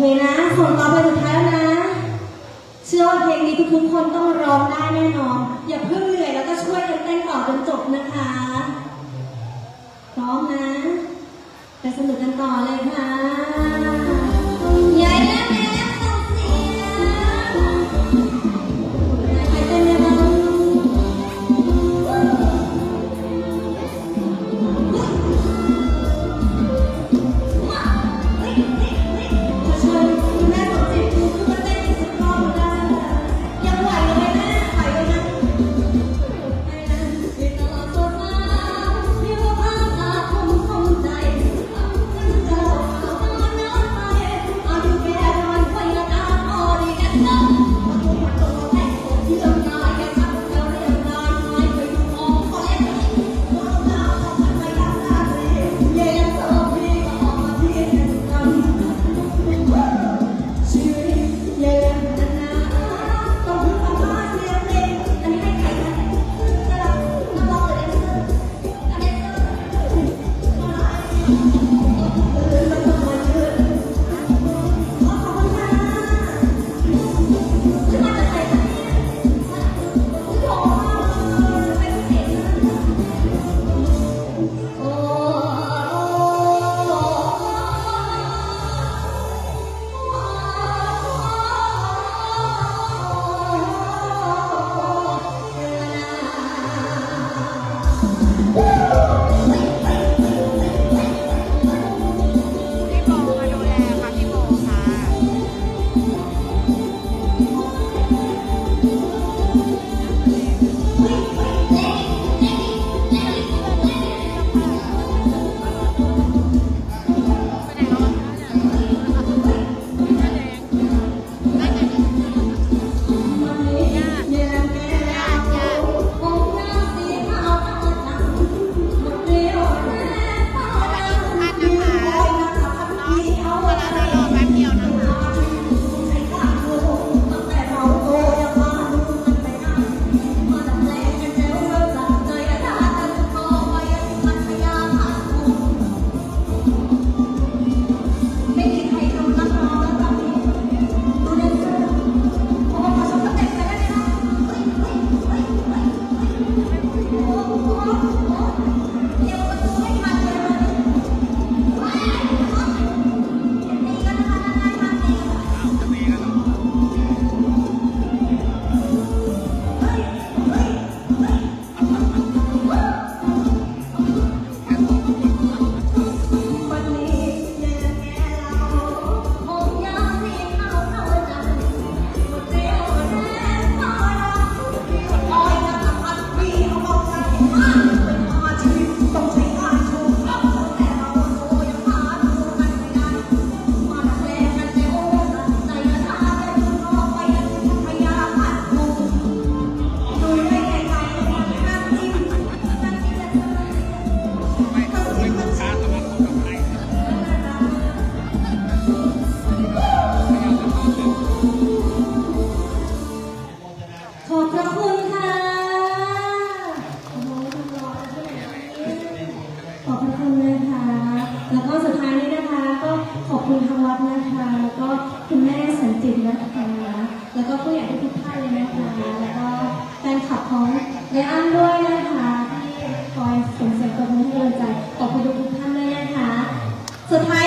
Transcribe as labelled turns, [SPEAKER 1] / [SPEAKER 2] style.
[SPEAKER 1] เคนะ ส่วนต่อไปสุดท้ายแล้วนะ เชื่อว่าเพลงนี้ทุกคนต้องร้องได้แน่นอน อย่าเพิ่งเหนื่อยแล้วก็ช่วยกันเต้นต่อจนจบนะคะพร้อมนะ ไปสนุกกันต่อเลยค่ะ Thank you. Woo! you คุณทางวัดนะคะ
[SPEAKER 2] แล้ว
[SPEAKER 1] ก็คุณแม่สันจิตนะคะ แล้วก็ผู้ใหญ่ทุกท่านเลยนะคะ แล้วก็แฟนคลับของไดอันด้วยนะคะ ที่คอยส่งเสริมกำลังใจขอบคุณทุกท่านเลยนะคะ สุดท้าย